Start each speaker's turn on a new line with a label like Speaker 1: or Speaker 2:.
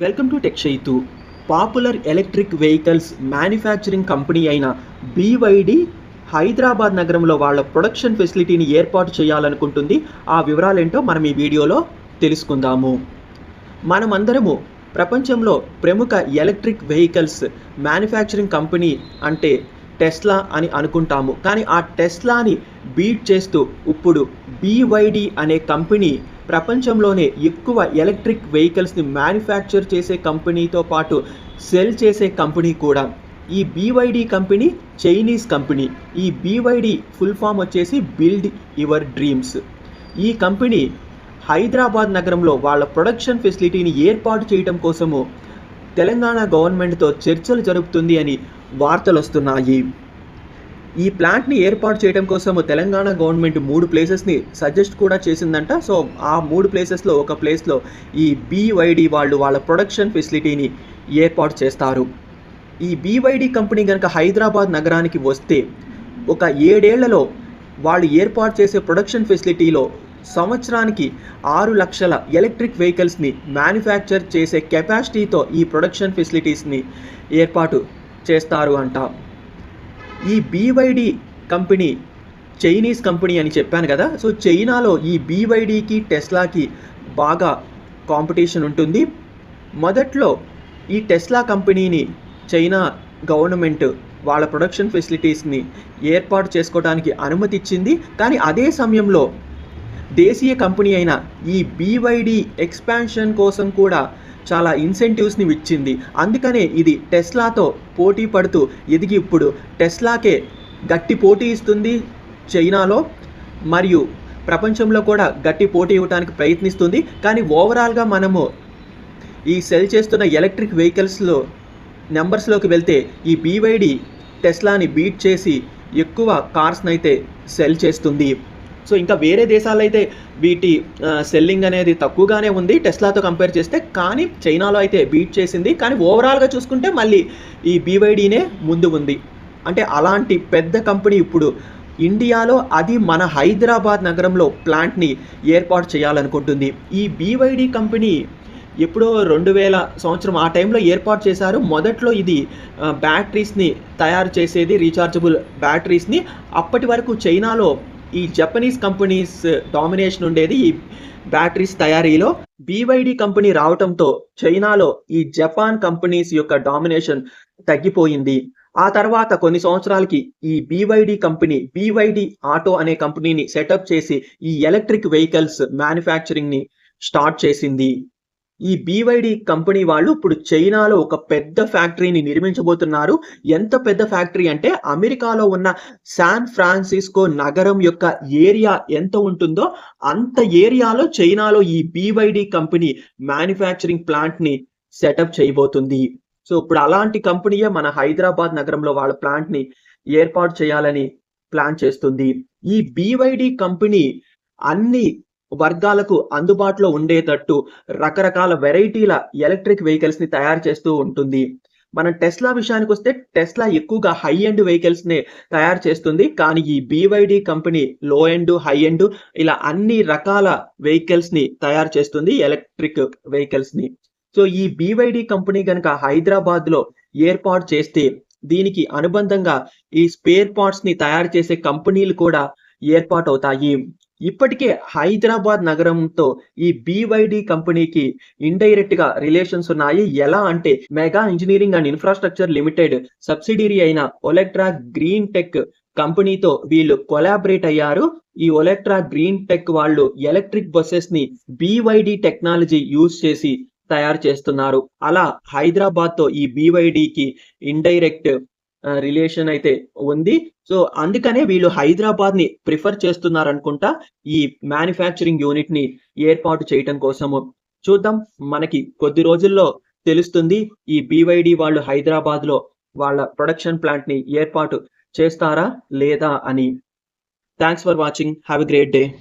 Speaker 1: Welcome to tech Chaitu popular electric vehicles manufacturing company అయిన BYD Hyderabad నగరంలో వాళ్ళ production ఫెసిలిటీని ఏర్పాటు చేయాలనుకుంటుంది. ఆ వివరాలేంటో మనం ఈ వీడియోలో తెలుసుకుందాము. మనమందరము ప్రపంచంలో ప్రముఖ ఎలక్ట్రిక్ వెహికల్స్ మ్యానుఫ్యాక్చరింగ్ కంపెనీ అంటే టెస్లా అని అనుకుంటాము. కానీ ఆ టెస్లాని బీట్ చేస్తూ ఇప్పుడు బీవైడి అనే కంపెనీ ప్రపంచంలోనే ఎక్కువ ఎలక్ట్రిక్ వెహికల్స్ని మ్యానుఫ్యాక్చర్ చేసే కంపెనీతో పాటు సెల్ చేసే కంపెనీ కూడా. ఈ బీవైడి కంపెనీ చైనీస్ కంపెనీ. ఈ బీవైడి ఫుల్ ఫామ్ వచ్చేసి బిల్డ్ యువర్ డ్రీమ్స్. ఈ కంపెనీ హైదరాబాద్ నగరంలో వాళ్ళ ప్రొడక్షన్ ఫెసిలిటీని ఏర్పాటు చేయడం కోసము తెలంగాణ గవర్నమెంట్తో చర్చలు జరుపుతుంది అని వార్తలు వస్తున్నాయి ఈ ప్లాంట్ని ఏర్పాటు చేయడం కోసం తెలంగాణ గవర్నమెంట్ మూడు ప్లేసెస్ని సజెస్ట్ కూడా చేసిందంట. సో ఆ మూడు ప్లేసెస్లో ఒక ప్లేస్లో ఈ బీవైడి వాళ్ళు వాళ్ళ ప్రొడక్షన్ ఫెసిలిటీని ఏర్పాటు చేస్తారు. ఈ బీవైడి కంపెనీ కనుక హైదరాబాద్ నగరానికి వస్తే ఒక ఏడేళ్ళలో వాళ్ళు ఏర్పాటు చేసే ప్రొడక్షన్ ఫెసిలిటీలో సంవత్సరానికి ఆరు లక్షల ఎలక్ట్రిక్ వెహికల్స్ని మ్యానుఫ్యాక్చర్ చేసే కెపాసిటీతో ఈ ప్రొడక్షన్ ఫెసిలిటీస్ని ఏర్పాటు చేస్తారు అంట. ఈ బీవైడి కంపెనీ చైనీస్ కంపెనీ అని చెప్పాను కదా సో చైనాలో ఈ బీవైడికి టెస్లాకి బాగా కాంపిటీషన్ ఉంటుంది. మొదట్లో ఈ టెస్లా కంపెనీని చైనా గవర్నమెంట్ వాళ్ళ ప్రొడక్షన్ ఫెసిలిటీస్ని ఏర్పాటు చేసుకోవడానికి అనుమతి ఇచ్చింది. కానీ అదే సమయంలో దేశీయ కంపెనీ అయిన ఈ బీవైడి ఎక్స్పాన్షన్ కోసం కూడా చాలా ఇన్సెంటివ్స్ని ఇచ్చింది. అందుకనే ఇది టెస్లాతో పోటీ పడుతూ ఎదిగి ఇప్పుడు టెస్లాకే గట్టి పోటీ ఇస్తుంది చైనాలో. మరియు ప్రపంచంలో కూడా గట్టి పోటీ ఇవ్వడానికి ప్రయత్నిస్తుంది. కానీ ఓవరాల్గా మనము ఈ సెల్ చేస్తున్న ఎలక్ట్రిక్ వెహికల్స్లో నెంబర్స్లోకి వెళ్తే ఈ బీవైడి టెస్లాని బీట్ చేసి ఎక్కువ కార్స్ని అయితే సెల్ చేస్తుంది. సో ఇంకా వేరే దేశాల్లో అయితే వీటి సెల్లింగ్ అనేది తక్కువగానే ఉంది. టెస్లాతో కంపేర్ చేస్తే కానీ చైనాలో అయితే బీట్ చేసింది. కానీ ఓవరాల్గా చూసుకుంటే మళ్ళీ ఈ బీవైడీనే ముందు ఉంది. అంటే అలాంటి పెద్ద కంపెనీ ఇప్పుడు ఇండియాలో అది మన హైదరాబాద్ నగరంలో ప్లాంట్ని ఏర్పాటు చేయాలనుకుంటుంది. ఈ బీవైడి కంపెనీ ఎప్పుడో రెండు వేల సంవత్సరం ఆ టైంలో ఏర్పాటు చేశారు. మొదట్లో ఇది బ్యాటరీస్ని తయారు చేసేది రీఛార్జబుల్ బ్యాటరీస్ని అప్పటి వరకు చైనాలో ఈ జపనీస్ కంపెనీస్ డామినేషన్ ఉండేది ఈ బ్యాటరీస్ తయారీలో. బీవైడి కంపెనీ రావటంతో చైనాలో ఈ జపాన్ కంపెనీస్ యొక్క డామినేషన్ తగ్గిపోయింది. ఆ తర్వాత కొన్ని సంవత్సరాలకి ఈ బీవైడి కంపెనీ బీవైడి ఆటో అనే కంపెనీని సెటప్ చేసి ఈ ఎలక్ట్రిక్ వెహికల్స్ మ్యానుఫ్యాక్చరింగ్ని స్టార్ట్ చేసింది. ఈ బీవైడి కంపెనీ వాళ్ళు ఇప్పుడు చైనాలో ఒక పెద్ద ఫ్యాక్టరీని నిర్మించబోతున్నారు. ఎంత పెద్ద ఫ్యాక్టరీ అంటే అమెరికాలో ఉన్న శాన్ ఫ్రాన్సిస్కో నగరం యొక్క ఏరియా ఎంత ఉంటుందో అంత ఏరియాలో చైనాలో ఈ బీవైడి కంపెనీ మ్యానుఫ్యాక్చరింగ్ ప్లాంట్ని సెటప్ చేయబోతుంది. సో ఇప్పుడు అలాంటి కంపెనీయే మన హైదరాబాద్ నగరంలో వాళ్ళ ప్లాంట్ని ఏర్పాటు చేయాలని ప్లాన్ చేస్తుంది. ఈ బీవైడి కంపెనీ అన్ని వర్గాలకు అందుబాటులో ఉండేటట్టు రకరకాల వెరైటీల ఎలక్ట్రిక్ వెహికల్స్ని తయారు చేస్తూ ఉంటుంది. మన టెస్లా విషయానికి వస్తే టెస్లా ఎక్కువగా హై ఎండ్ వెహికల్స్ని తయారు చేస్తుంది. కానీ ఈ BYD company low end high end ఇలా అన్ని రకాల వెహికల్స్ని తయారు చేస్తుంది ఎలక్ట్రిక్ వెహికల్స్ని. సో ఈ బీవైడి కంపెనీ కనుక హైదరాబాద్లో ఏర్పాటు చేస్తే దీనికి అనుబంధంగా ఈ స్పేర్ పార్ట్స్ని తయారు చేసే కంపెనీలు కూడా ఏర్పాటు అవుతాయి ఇప్పటికే హైదరాబాద్ నగరంతో ఈ బీవైడి కంపెనీకి ఇండైరెక్ట్గా రిలేషన్స్ ఉన్నాయి. ఎలా అంటే Mega Engineering and Infrastructure Limited subsidiary అయిన ఒలెక్ట్రా గ్రీన్ టెక్ కంపెనీతో వీళ్ళు కొలాబరేట్ అయ్యారు. ఈ ఒలెక్ట్రా గ్రీన్ టెక్ వాళ్ళు ఎలక్ట్రిక్ బస్సెస్ని బీవైడి టెక్నాలజీ యూజ్ చేసి తయారు చేస్తున్నారు. అలా హైదరాబాద్తో ఈ బీవైడికి ఇండైరెక్ట్ రిలేషన్ అయితే ఉంది. సో అందుకనే వీళ్ళు హైదరాబాద్ని ప్రిఫర్ చేస్తున్నారు అనుకుంటా ఈ మ్యానుఫ్యాక్చరింగ్ యూనిట్ని ఏర్పాటు చేయటం కోసము. చూద్దాం మనకి కొద్ది రోజుల్లో తెలుస్తుంది ఈ బీవైడి వాళ్ళు హైదరాబాద్లో వాళ్ళ ప్రొడక్షన్ ప్లాంట్ని ఏర్పాటు చేస్తారా లేదా అని. Thanks for watching have a great day